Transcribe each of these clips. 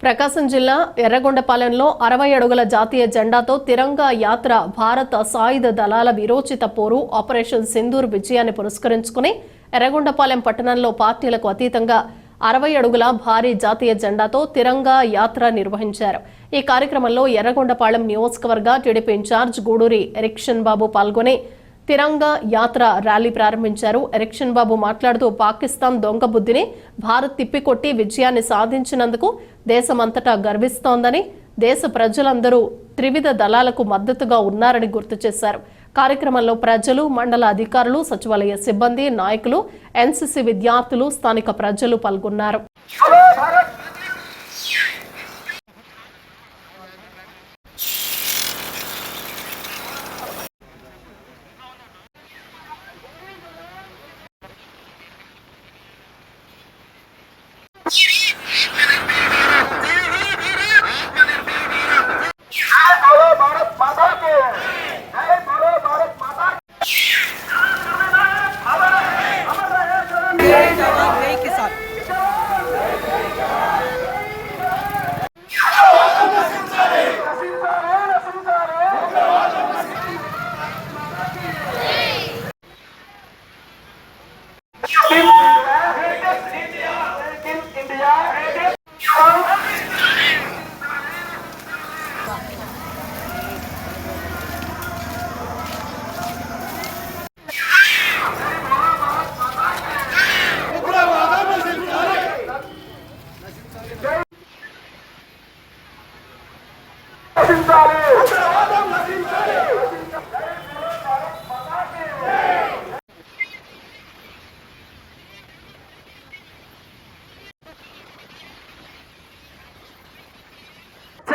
ప్రకాశం జిల్లా ఎర్రగొండపాలెంలో అరవై అడుగుల జాతీయ జెండాతో తిరంగా యాత్ర భారత సాయుధ దళాల విరోచిత పోరు ఆపరేషన్ సింధూర్ విజయాన్ని పురస్కరించుకుని ఎర్రగొండపాలెం పట్టణంలో పార్టీలకు అతీతంగా అరవై అడుగుల భారీ జాతీయ జెండాతో తిరంగా యాత్ర నిర్వహించారు. ఈ కార్యక్రమంలో ఎర్రగొండపాలెం నియోజకవర్గ TDP incharge Guduri erection Babu పాల్గొని తిరంగా యాత్ర ర్యాలీ ప్రారంభించారు. ఎరిక్షన్ బాబు మాట్లాడుతూ పాకిస్తాన్ దొంగ బుద్ధిని భారత్ తిప్పికొట్టి విజయాన్ని సాధించినందుకు దేశమంతటా గర్విస్తోందని దేశ ప్రజలందరూ త్రివిధ దళాలకు మద్దతుగా ఉన్నారని గుర్తు చేశారు. కార్యక్రమంలో ప్రజలు మండల అధికారులు సచివాలయ సిబ్బంది నాయకులు ఎన్సీసీ విద్యార్థులు స్థానిక ప్రజలు పాల్గొన్నారు.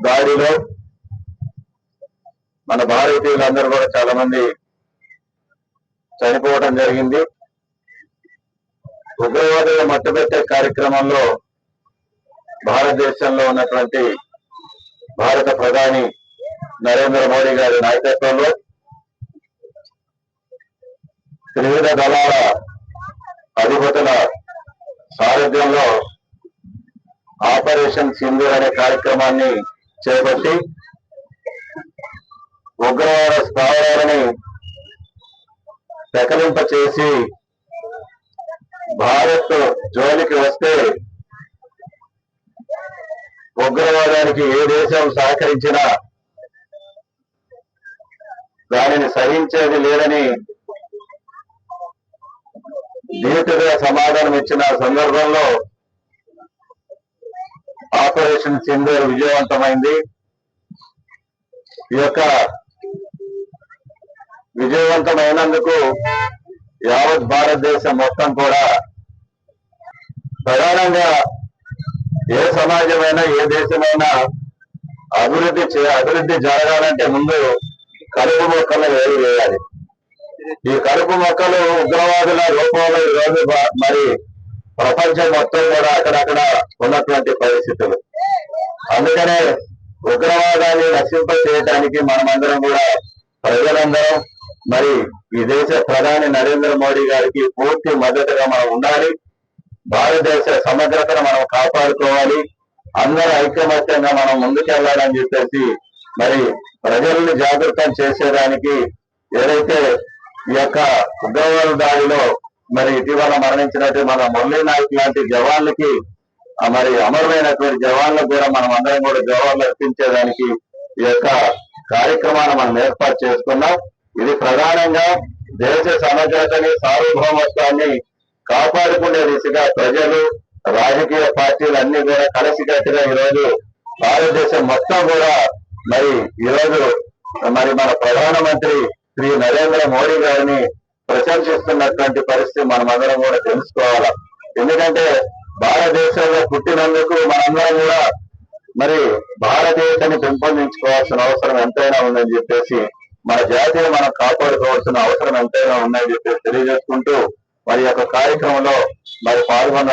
దాడిలో మన భారతీయులందరూ కూడా చాలా మంది చనిపోవడం జరిగింది. ఉగ్రవాదుల మట్టుబెట్టే కార్యక్రమంలో భారతదేశంలో ఉన్నటువంటి భారత ప్రధాని నరేంద్ర మోడీ గారి నాయకత్వంలో త్రివిధ దళాల అధిపతుల సారథ్యంలో ఆపరేషన్ సింధు అనే కార్యక్రమాన్ని చేపట్టి ఉగ్రవాద స్థావరాలని పెకలింప చేసి భారత్ జోలికి వస్తే ఉగ్రవాదానికి ఏ దేశం సహకరించినా దానిని సహించేది లేదని ధీటుగా సమాధానం ఇచ్చిన సందర్భంలో ఆపరేషన్ సింధూర్ విజయవంతమైంది. ఈ యొక్క విజయవంతమైనందుకు యావత్ భారతదేశం మొత్తం కూడా ప్రధానంగా ఏ సమాజమైనా ఏ దేశమైనా అభివృద్ధి చే అభివృద్ధి జరగాలంటే ముందు కలుపు మొక్కలు వేరు వేయాలి ఈ కలుపు మొక్కలు ఉగ్రవాదుల రూపంలో ఈరోజు మరి ప్రపంచం మొత్తం కూడా అక్కడక్కడ ఉన్నటువంటి పరిస్థితులు. అందుకనే ఉగ్రవాదాన్ని నశింప చేయడానికి మనమందరం కూడా ప్రజలందరం మరి ఈ దేశ ప్రధాని నరేంద్ర మోడీ గారికి పూర్తి మద్దతుగా మనం ఉండాలి. భారతదేశ సమగ్రతను మనం కాపాడుకోవాలి. అందరూ ఐకమత్యంగా మనం ముందుకెళ్ళాలని చెప్పేసి మరి ప్రజల్ని జాగృతం చేసేదానికి ఏదైతే ఈ యొక్క ఉగ్రవాద దాడిలో మరి ఇటీవల మరణించినట్టు మన మురళీ నాయక్ లాంటి జవాన్లకి మరి అమరులైనటువంటి జవాన్లకు కూడా మనం అందరం కూడా జవాన్లు అర్పించేదానికి ఈ యొక్క కార్యక్రమాన్ని మనం ఏర్పాటు చేసుకున్నాం. ఇది ప్రధానంగా దేశ సమగ్రతని సార్వభౌమత్వాన్ని కాపాడుకునే దిశగా ప్రజలు రాజకీయ పార్టీలు అన్ని కూడా కలిసికట్టుగా ఈరోజు భారతదేశం మొత్తం కూడా మరి ఈరోజు మరి మన ప్రధానమంత్రి శ్రీ నరేంద్ర మోడీ గారిని ప్రచారం చేస్తున్నటువంటి పరిస్థితి మనమందరం కూడా తెలుసుకోవాలి. ఎందుకంటే భారతదేశంలో పుట్టినందుకు మనందరం కూడా మరి భారతదేశాన్ని పెంపొందించుకోవాల్సిన అవసరం ఎంతైనా ఉందని చెప్పేసి మన జాతిని మనం కాపాడుకోవాల్సిన అవసరం ఎంతైనా ఉందని చెప్పేసి తెలియజేసుకుంటూ మరి యొక్క కార్యక్రమంలో మరి పాల్గొన్న